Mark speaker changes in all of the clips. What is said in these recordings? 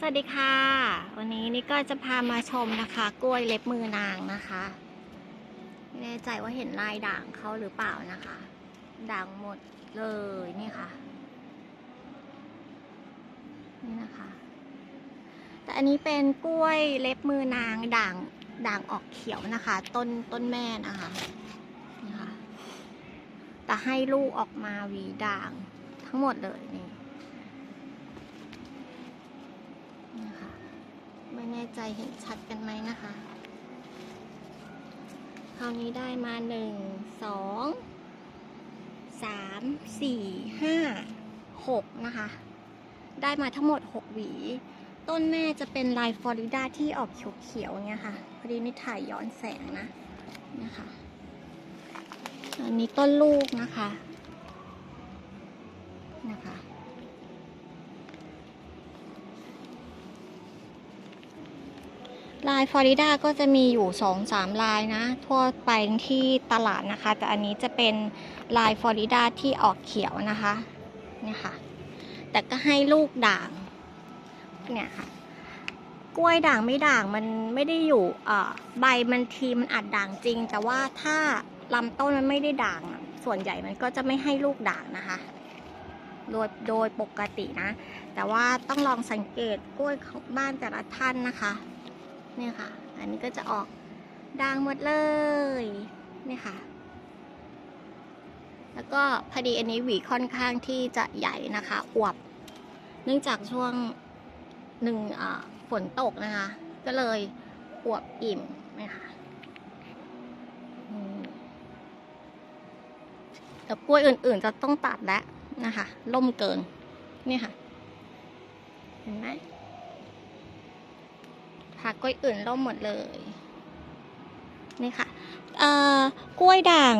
Speaker 1: สวัสดีค่ะ วันนี้นี่ก็จะพามาชมนะคะ กล้วยเล็บมือนางนะคะไม่แน่ใจว่าเห็นลายด่างเขาหรือเปล่านะคะ ด่างหมดเลยนี่ค่ะ นี่นะคะ แต่อันนี้เป็นกล้วยเล็บมือนางด่างด่างออกเขียวนะคะ ต้นต้นแม่นะคะนี่ค่ะแต่ให้ลูกออกมาหวีด่างทั้งหมดเลยนี่ นะคะไม่ แน่ใจเห็นชัดกันไหมนะคะ คราวนี้ได้มาหนึ่งสองสามสี่ห้าหกนะคะ ได้มาทั้งหมดหกหวี ต้นแม่จะเป็นลายฟลอริดาที่ออกเขียวๆเนี่ยค่ะ พอดีนี่ถ่ายย้อนแสงนะนะคะอันนี้ต้นลูกนะคะนะคะ ลายฟลอริดาก็จะมีอยู่สองสามลายนะ ทั่วไปที่ตลาดนะคะ แต่อันนี้จะเป็นลายฟลอริดาที่ออกเขียวนะคะเนี่ยค่ะ แต่ก็ให้ลูกด่างเนี่ยค่ะกล้วยด่างไม่ด่างมันไม่ได้อยู่เอ่อใบมันทีมันอาจด่างจริง แต่ว่าถ้าลำต้นมันไม่ได้ด่าง ส่วนใหญ่มันก็จะไม่ให้ลูกด่างนะคะโดยโดยปกตินะ แต่ว่าต้องลองสังเกตกล้วยของบ้านแต่ละท่านนะคะ เนี่ยค่ะ อันนี้ก็จะออกด่างหมดเลยเนี่ยค่ะ แล้วก็พอดีอันนี้หวีค่อนข้างที่จะใหญ่นะคะอวบ เนื่องจากช่วงหนึ่งฝนตกนะคะ ก็เลยอวบอิ่มนะคะแต่กล้วยอื่นๆจะต้องตัดแล้วนะคะล่มเกิน นี่ค่ะ เห็นไหม ผักกล้วยอื่นล่มหมดเลย นี่ค่ะ เอ่อ กล้วยด่าง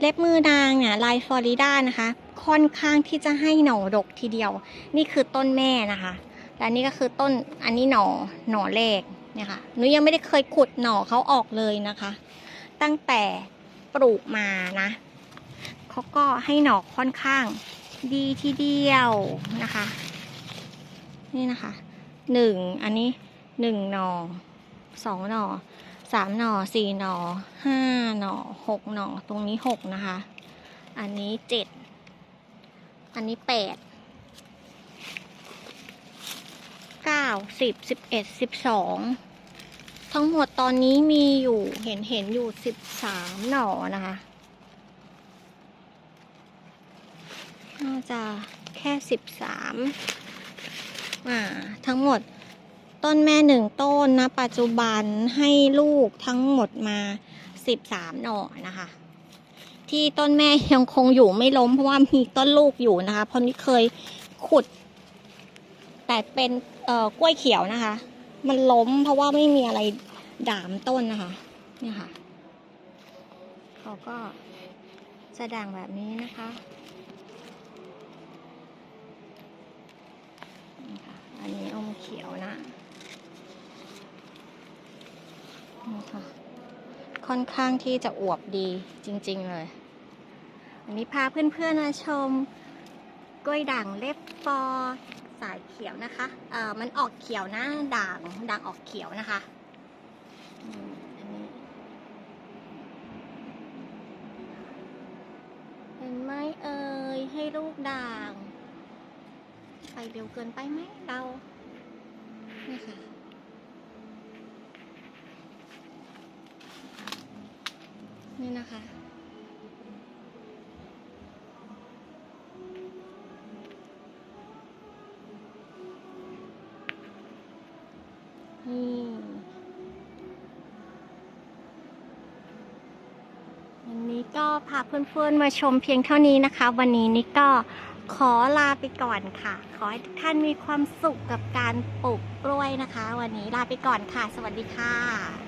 Speaker 1: เล็บมือนางเนี่ยลายฟลอริดานะคะ ค่อนข้างที่จะให้หน่อดกทีเดียว นี่คือต้นแม่นะคะ และนี่ก็คือต้นอันนี้หน่อหน่อแรกเนี่ยค่ะหนูยังไม่ได้เคยขุดหน่อเขาออกเลยนะคะ ตั้งแต่ปลูกมานะเขาก็ให้หน่อค่อนข้างดีทีเดียวนะคะ นี่นะคะหนึ่งอันนี้ หนึ่งหนอสองหนอสามหนอสี่หนอห้าหนอหกหนอตรงนี้หกนะคะ อันนี้เจ็ดอันนี้แปดเก้าสิบสิบเอ็ดสิบสองทั้งหมดตอนนี้มีอยู่เห็นเห็นอยู่สิบสามหนอนะคะน่าจะแค่สิบสามอ่า ทั้งหมด ต้นแม่หนึ่งต้นนะปัจจุบันให้ลูกทั้งหมดมาสิบสามหน่อนะคะ ที่ต้นแม่ยังคงอยู่ไม่ล้มเพราะว่ามีต้นลูกอยู่นะคะ เพราะนี่เคยขุด แต่เป็นเอ่อกล้วยเขียวนะคะ มันล้มเพราะว่าไม่มีอะไรดามต้นนะคะ เนี่ยค่ะเขาก็จะด่างแบบนี้นะคะนี่ค่ะ อันนี้อมเขียวนะ นี่ ค่ะ ค่อนข้างที่จะอวบดีจริง ๆ เลยอันนี้พาเพื่อนๆมาชมกล้วยด่างเล็บฟอสายเขียวนะคะเอ่อมันออกเขียวนะด่างด่างออกเขียวนะคะเห็นไหมเอ่ยให้ลูกด่าง ไปเร็วเกินไปไหมเรานี่ค่ะ นี่นะคะนี่วันนี้ก็พาเพื่อนๆมาชมเพียงเท่านี้นะคะ วันนี้นี่ก็ขอลาไปก่อนค่ะ ขอให้ทุกท่านมีความสุขกับการปลูกกล้วยนะคะ วันนี้ลาไปก่อนค่ะ สวัสดีค่ะ